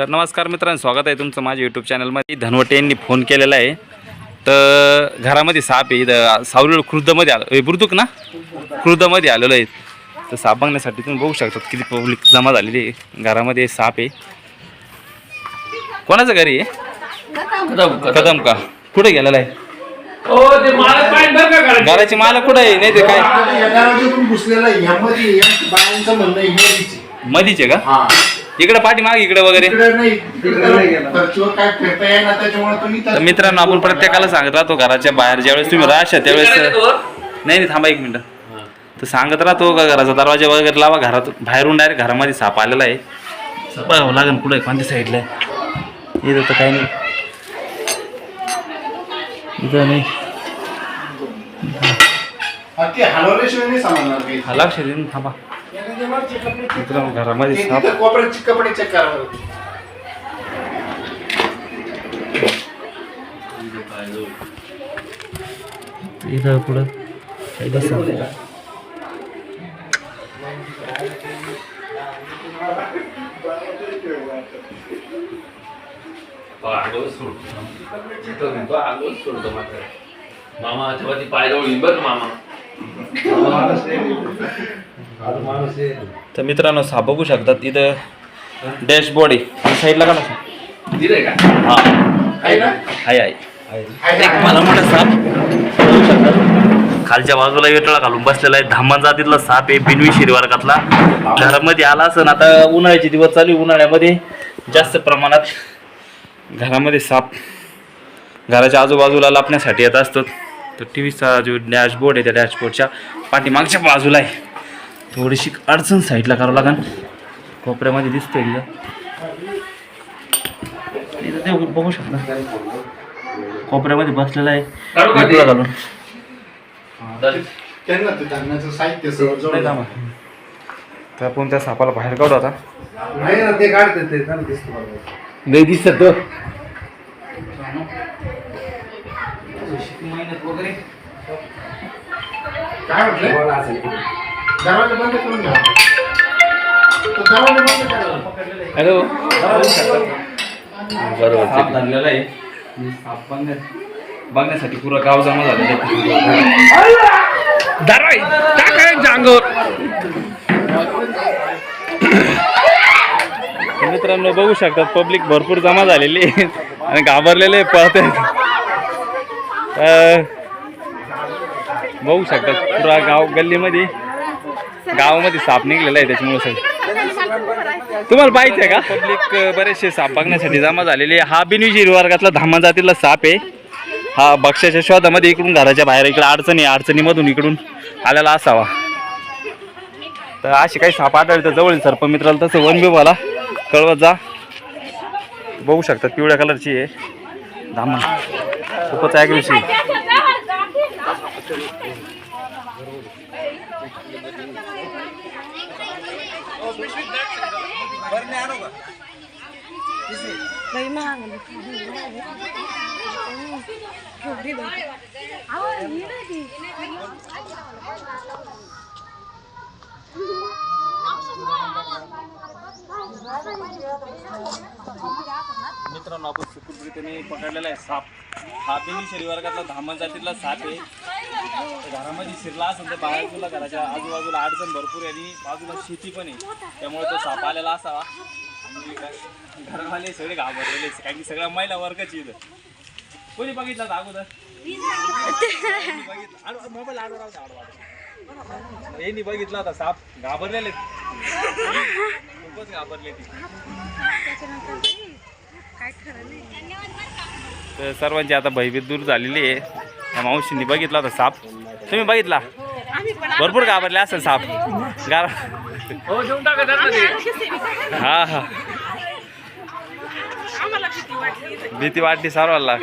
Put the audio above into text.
तर नमस्कार मित्रांनो स्वागत आहे तुमचं माझ्या यूट्यूब चॅनलमध्ये धनवटे यांनी फोन केलेला आहे. तर घरामध्ये साप आहे इथं सावली खुर्दमध्ये आलं बुर्दुक ना? खुर्दमध्ये आलेलं आहे. तर साप बघण्यासाठी तुम्ही बघू शकतात किती पब्लिक जमा झालेली आहे. घरामध्ये साप आहे. कोणाचं घरी आहे? कदम का? कुठे गेलेला आहे? घराची मालक कुठे आहे? नाही ते काय. मधीचे का? हा. इकडे पाठीमाग इकडे वगैरे. इकडे नाही तिकडे खर्चवर काय फिरता येईना त्याच्यामुळे तुम्ही तर मित्रांनो आपण प्रत्येकाला सांगत राहतो घराच्या बाहेर ज्यावेळेस तुम्ही राशा त्यावेळेस. नाही नाही थांबा एक मिनटं. तर सांगत राहतो का घराचा दरवाजा वगैरे लावा घरात बाहेरून डायरेक्ट घरामध्ये साप आलेला आहे. बघावं लागेल कुठं कोणत्या साईडला आहे इथं तर काही नाही. इथं नाही. हा, ते हलवल्याशिवाय नाही समजणार काही. हा लक्ष देऊन थांबा. मित्रांनो घरामध्ये साप कोपऱ्याचे कपडे चेक करावे इथं पुढं. तो आगोदर सोडतो. मामा तेव्हा ती पायजवळ येईन बरं का मामा तर मित्रांनो साप बघू शकतात इथं डॅशबोर्ड आहे. साईडला का हा. एक ना? मला मोठा साप. बघू शकतात खालच्या बाजूला वेटळा घालून बसलेला आहे. धामण जातीतला साप आहे बिनविशीर वर्गातला घरामध्ये आला असं आता उन्हाळ्याचे दिवस चालू. उन्हाळ्यामध्ये जास्त प्रमाणात घरामध्ये साप घराच्या आजूबाजूला लपण्यासाठी येत असतो तर टी व्हीचा जो डॅशबोर्ड आहे त्या डॅशबोर्डच्या पाठीमागच्या बाजूला आहे. थोडीशी अडचण साईडला करावं लागेल कोपऱ्यामध्ये दिसतोय तिथं. इथं ते बघू शकता. कोपऱ्यामध्ये बसलेला आहे. घालून. तर आपण त्या सापाला बाहेर काढू आता. नाही ना ते काढते ते. त्यांना दिसतं बरोबर. नाही दिसत तो काय म्हटलं? दरवाजा बंद करून घ्या तो दरवाजा बंद करा. हॅलो. बरोबर साप धरलेला आहे. साप बघण्या बघण्यासाठी पुरं गाव जमा झालेलं अंगावर. मित्रांनो बघू शकतात पब्लिक भरपूर जमा झालेली आहे. आणि घाबरलेले पळत. आहेत बघू शकतात पुरा गाव गल्लीमध्ये गावामध्ये साप निघलेला आहे त्याच्यामुळे सर तुम्हाला पाहिजे का? पब्लिक बरेचसे साप बघण्यासाठी जमा झालेले आहे. हा बिनविशी वर्गातला धामा जातीला साप आहे. हा बक्षाच्या शोधामध्ये इकडून घराच्या बाहेर इकडे अडचणी अडचणीमधून इकडून आलेला असावा. तर असे काही साप आढळतं जवळ सर्प मित्राला तसं वन विभागाला कळवत जा. बघू शकतात पिवळ्या कलरची आहे. धामा खूपच ॲग्रेसिव्ह मित्रांनो आपण सुखरूपरीतीने पकडलेला आहे साप. हा बिनी शरीर वर्गातला धामण जातीतला साप आहे. घरामध्ये शिरला असेल तर बाहेर तुला घराच्या आजूबाजूला अडचण भरपूर आहे आणि बाजूला शेती पण आहे. त्यामुळे तो साप आलेला असावा. आणि घरवाले सगळे घाबरलेले कारण की सगळ्या महिला वर्गाची इथं कोणी बघितला तर अगोदर? कोणी बघितलं? मोबाईल आडवा आडवा, यांनी बघितला होता साप. घाबरलेले खूपच घाबरले ती तर सर्वांची आता भयभीत दूर झालेली आहे. मावशींनी बघितला होता साप. तुम्ही बघितला? भरपूर घाबरले असेल साप. गार हो हा हा. भीती वाटली सर्वांना.